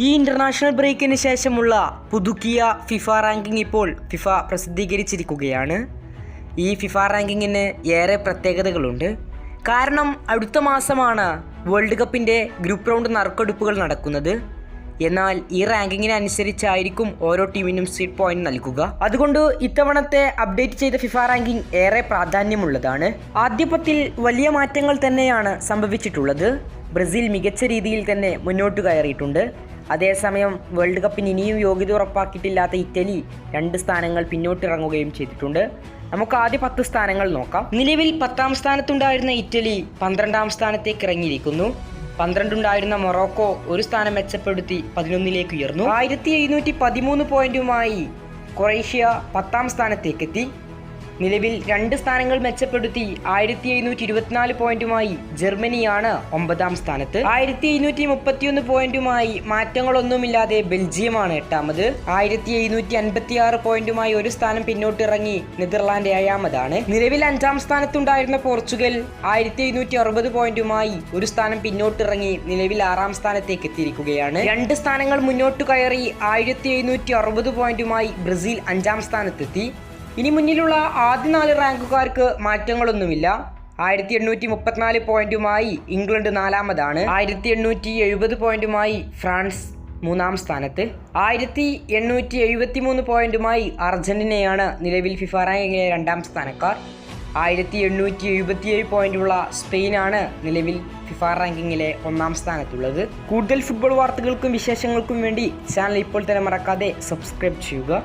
ഈ ഇന്റർനാഷണൽ ബ്രേക്കിന് ശേഷമുള്ള പുതുക്കിയ ഫിഫ റാങ്കിംഗ് ഇപ്പോൾ ഫിഫ പ്രസിദ്ധീകരിച്ചിരിക്കുകയാണ്. ഈ ഫിഫ റാങ്കിങ്ങിന് ഏറെ പ്രത്യേകതകളുണ്ട്. കാരണം അടുത്ത മാസമാണ് വേൾഡ് കപ്പിന്റെ ഗ്രൂപ്പ് റൗണ്ട് നറുക്കെടുപ്പുകൾ നടക്കുന്നത്. എന്നാൽ ഈ റാങ്കിങ്ങിനനുസരിച്ചായിരിക്കും ഓരോ ടീമിനും സീറ്റ് പോയിന്റ് നൽകുക. അതുകൊണ്ട് ഇത്തവണത്തെ അപ്ഡേറ്റ് ചെയ്ത ഫിഫ റാങ്കിംഗ് ഏറെ പ്രാധാന്യമുള്ളതാണ്. ആദ്യപത്തിൽ വലിയ മാറ്റങ്ങൾ തന്നെയാണ് സംഭവിച്ചിട്ടുള്ളത്. ബ്രസീൽ മികച്ച രീതിയിൽ തന്നെ മുന്നോട്ട് കയറിയിട്ടുണ്ട്. അതേസമയം വേൾഡ് കപ്പിന് ഇനിയും യോഗ്യത ഉറപ്പാക്കിയിട്ടില്ലാത്ത ഇറ്റലി രണ്ട് സ്ഥാനങ്ങൾ പിന്നോട്ടിറങ്ങുകയും ചെയ്തിട്ടുണ്ട്. നമുക്ക് ആദ്യ പത്ത് സ്ഥാനങ്ങൾ നോക്കാം. നിലവിൽ പത്താം സ്ഥാനത്തുണ്ടായിരുന്ന ഇറ്റലി പന്ത്രണ്ടാം സ്ഥാനത്തേക്ക് ഇറങ്ങിയിരിക്കുന്നു. പന്ത്രണ്ടുണ്ടായിരുന്ന മൊറോക്കോ ഒരു സ്ഥാനം മെച്ചപ്പെടുത്തി പതിനൊന്നിലേക്ക് ഉയർന്നു. ആയിരത്തി എഴുന്നൂറ്റി പതിമൂന്ന് പോയിന്റുമായി ക്രൊയേഷ്യ പത്താം സ്ഥാനത്തേക്കെത്തി. നിലവിൽ രണ്ട് സ്ഥാനങ്ങൾ മെച്ചപ്പെടുത്തി ആയിരത്തി എഴുന്നൂറ്റി ഇരുപത്തിനാല് പോയിന്റുമായി ജർമ്മനിയാണ് ഒമ്പതാം സ്ഥാനത്ത്. ആയിരത്തി എഴുന്നൂറ്റി മുപ്പത്തിയൊന്ന് പോയിന്റുമായി മാറ്റങ്ങളൊന്നുമില്ലാതെ ബെൽജിയമാണ് എട്ടാമത്. ആയിരത്തി എഴുന്നൂറ്റി അൻപത്തി ആറ് പോയിന്റുമായി ഒരു സ്ഥാനം പിന്നോട്ടിറങ്ങി നെതർലാൻഡ് ഏഴാമതാണ്. നിലവിൽ അഞ്ചാം സ്ഥാനത്തുണ്ടായിരുന്ന പോർച്ചുഗൽ ആയിരത്തി എഴുന്നൂറ്റി അറുപത് പോയിന്റുമായി ഒരു സ്ഥാനം പിന്നോട്ടിറങ്ങി നിലവിൽ ആറാം സ്ഥാനത്തേക്ക് എത്തിയിരിക്കുകയാണ്. രണ്ട് സ്ഥാനങ്ങൾ മുന്നോട്ട് കയറി ആയിരത്തി എഴുന്നൂറ്റി അറുപത് പോയിന്റുമായി ബ്രസീൽ അഞ്ചാം സ്ഥാനത്തെത്തി. ഇനി മുന്നിലുള്ള ആദ്യ നാല് റാങ്കുകാർക്ക് മാറ്റങ്ങളൊന്നുമില്ല. ആയിരത്തി എണ്ണൂറ്റി മുപ്പത്തിനാല് പോയിന്റുമായി ഇംഗ്ലണ്ട് നാലാമതാണ്. ആയിരത്തി എണ്ണൂറ്റി എഴുപത് പോയിന്റുമായി ഫ്രാൻസ് മൂന്നാം സ്ഥാനത്ത്. ആയിരത്തി എണ്ണൂറ്റി എഴുപത്തി മൂന്ന് പോയിന്റുമായി അർജന്റീനയാണ് നിലവിൽ ഫിഫ റാങ്കിങ്ങിലെ രണ്ടാം സ്ഥാനക്കാർ. ആയിരത്തി എണ്ണൂറ്റി എഴുപത്തിയേഴ് പോയിന്റുള്ള സ്പെയിനാണ് നിലവിൽ ഫിഫ റാങ്കിങ്ങിലെ ഒന്നാം സ്ഥാനത്തുള്ളത്. കൂടുതൽ ഫുട്ബോൾ വാർത്തകൾക്കും വിശേഷങ്ങൾക്കും വേണ്ടി ചാനൽ ഇപ്പോൾ തന്നെ മറക്കാതെ സബ്സ്ക്രൈബ് ചെയ്യുക.